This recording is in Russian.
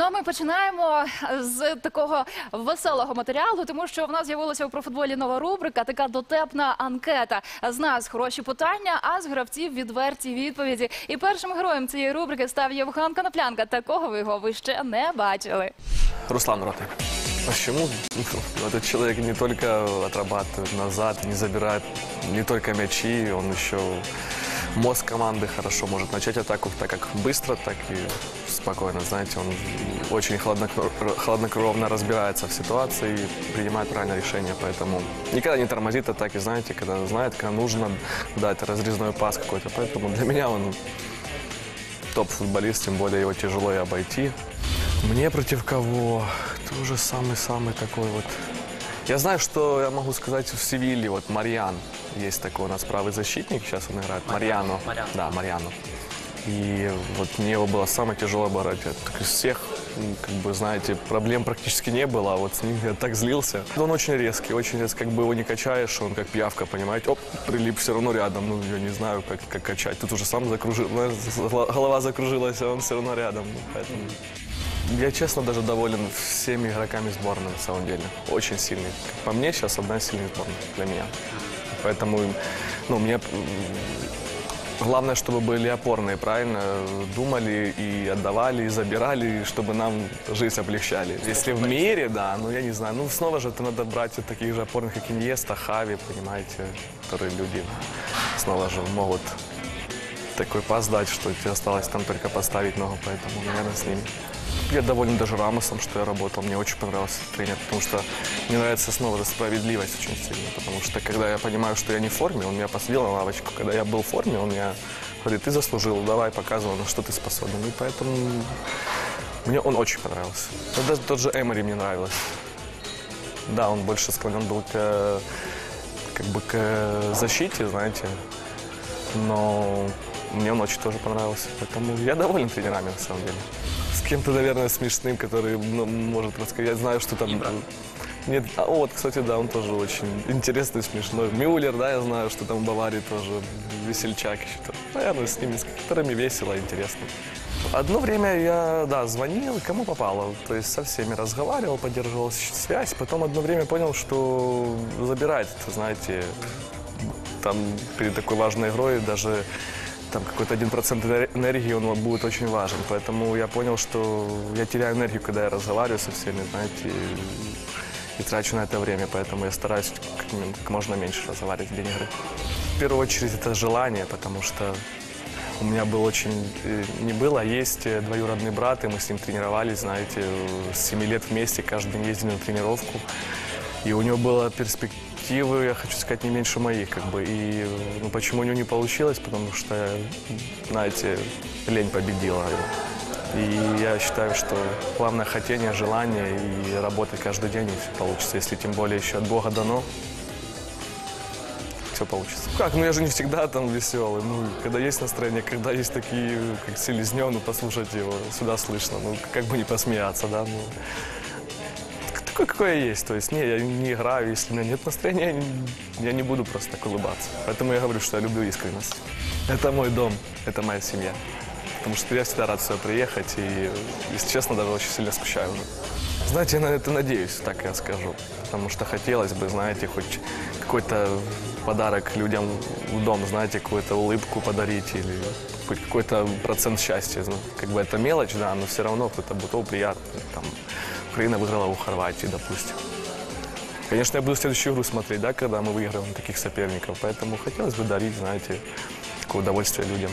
Ну а ми починаємо з такого веселого матеріалу, тому що в нас з'явилася у профутболі нова рубрика, така дотепна анкета. З нас хороші питання, а з гравців відверті відповіді. І першим героєм цієї рубрики став Євген Коноплянка. Такого ви його ви ще не бачили. Руслан Роты. Почему? Ну, Этот человек не только отрабатывает назад, не забирает не только мячи, он еще мозг команды хорошо может начать атаку так как быстро, так и спокойно. Знаете, он очень хладнокро- хладнокровно разбирается в ситуации и принимает правильное решение. Поэтому никогда не тормозит атаки, знаете, когда знает, когда нужно дать разрезной пас какой-то. Поэтому для меня он топ-футболист, тем более его тяжело и обойти. Мне против кого? Тоже самый-самый такой вот. Я знаю, что я могу сказать в Севилье, вот Марьян. Есть такой у нас правый защитник, сейчас он играет. Мариано. Мариано. Да, Марьяно. И вот мне его было самое тяжело бороть. Так из всех, как бы, знаете, проблем практически не было, а вот с ним я так злился. Он очень резкий, очень резкий, как бы его не качаешь, он как пиявка, понимаете, оп, прилип все равно рядом, ну, я не знаю, как, как качать. Тут уже сам закружил, голова закружилась, а он все равно рядом, ну, поэтому... Я, честно, даже доволен всеми игроками сборной, на самом деле. Очень сильный. По мне, сейчас одна из сильных сборных для меня. Поэтому, ну, мне главное, чтобы были опорные, правильно думали и отдавали, и забирали, чтобы нам жизнь облегчали. Если в мире, да, ну, я не знаю, ну, снова же это надо брать вот таких же опорных, как Иньеста, Хави, понимаете, которые люди снова же могут такой пас дать, что тебе осталось там только поставить ногу, поэтому, наверное, с ними. Я доволен даже Рамосом, что я работал. Мне очень понравился тренер, потому что мне нравится снова же справедливость очень сильно. Потому что когда я понимаю, что я не в форме, он меня посадил на лавочку. Когда я был в форме, он меня говорит, ты заслужил, давай, показывай, на что ты способен. И поэтому мне он очень понравился. Даже тот же Эмори мне нравилось. Да, он больше склонен был к, как бы к защите, знаете. Но мне он очень тоже понравился. Поэтому я доволен тренерами, на самом деле. Кем-то, наверное, смешным, который ну, может рассказать. Я знаю, что там... Нет, а вот, кстати, да, он тоже очень интересный, смешной. Мюллер, да, я знаю, что там в Баварии тоже весельчак еще. Наверное, с ними, с которыми весело, интересно. Одно время я, да, звонил, кому попало. То есть со всеми разговаривал, поддерживал связь. Потом одно время понял, что забирать, знаете, там перед такой важной игрой даже там какой-то один процент энергии он будет очень важен. Поэтому я понял, что я теряю энергию, когда я разговариваю со всеми, знаете, и, и трачу на это время. Поэтому я стараюсь как, как можно меньше разговаривать в день игры. В первую очередь это желание, потому что у меня был очень, э, не было, а есть э, двоюродный брат, и мы с ним тренировались, знаете, э, с 7 лет вместе, каждый день ездили на тренировку. И у него была перспективы, я хочу сказать, не меньше моих, как бы. И ну, почему у него не получилось? Потому что, знаете, лень победила его. И я считаю, что главное хотение, желание и работать каждый день, и все получится. Если тем более еще от Бога дано, все получится. Как, ну я же не всегда там веселый. Ну, когда есть настроение, когда есть такие, как Селезнев, ну послушать его, сюда слышно. Ну, как бы не посмеяться, да, ну. Я есть. То есть, не, я не играю, если у меня нет настроения, я не, я не буду просто так улыбаться. Поэтому я говорю, что я люблю искренность. Это мой дом, это моя семья. Потому что я всегда рад сюда приехать и, если честно, даже очень сильно скучаю уже. Знаете, я на это надеюсь, так я скажу. Потому что хотелось бы, знаете, хоть какой-то подарок людям в дом, знаете, какую-то улыбку подарить или какой-то процент счастья. Ну, Как бы это мелочь, да, но все равно кто-то будет, приятно. Там, Украина выиграла у Хорватии, допустим. Конечно, я буду следующую игру смотреть, да, когда мы выиграем таких соперников. Поэтому хотелось бы дарить, знаете, такое удовольствие людям.